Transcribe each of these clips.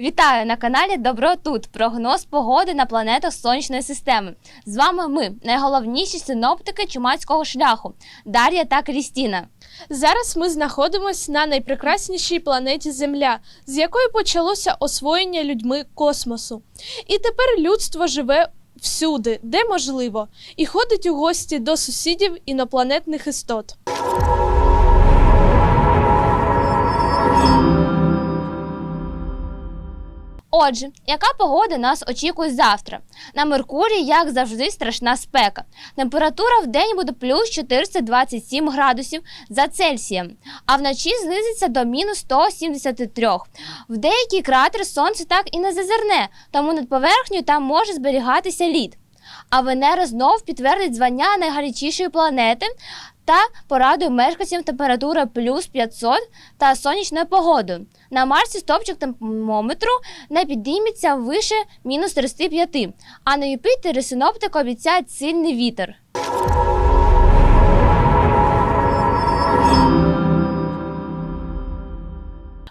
Вітаю на каналі Добро тут. Прогноз погоди на планетах сонячної системи. З вами ми, найголовніші синоптики чумацького шляху Дар'я та Крістіна. Зараз ми знаходимося на найпрекраснішій планеті Земля, з якої почалося освоєння людьми космосу. І тепер людство живе всюди, де можливо, і ходить у гості до сусідів інопланетних істот. Отже, яка погода нас очікує завтра? На Меркурії, як завжди, страшна спека. Температура в день буде плюс 427 градусів за Цельсієм, а вночі знизиться до мінус 173. В деякі кратери сонце так і не зазирне, тому над поверхнею там може зберігатися лід. А Венера знов підтвердить звання найгарячішої планети та порадує мешканцям температура плюс 500 та сонячною погодою. На Марсі стопчик термометру не підійметься вище мінус 35, а на Юпітері синоптик обіцяє сильний вітер.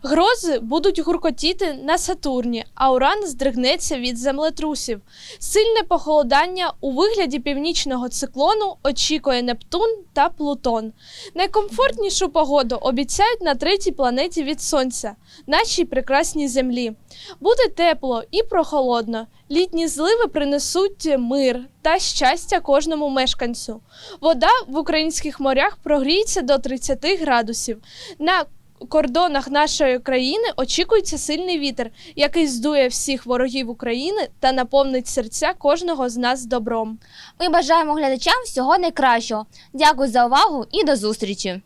Грози будуть гуркотіти на Сатурні, а Уран здригнеться від землетрусів. Сильне похолодання у вигляді північного циклону очікує Нептун та Плутон. Найкомфортнішу погоду обіцяють на третій планеті від Сонця, нашій прекрасній землі. Буде тепло і прохолодно. Літні зливи принесуть мир та щастя кожному мешканцю. Вода в українських морях прогріється до 30 градусів. На кордонах нашої країни очікується сильний вітер, який здує всіх ворогів України та наповнить серця кожного з нас добром. Ми бажаємо глядачам всього найкращого. Дякую за увагу і до зустрічі!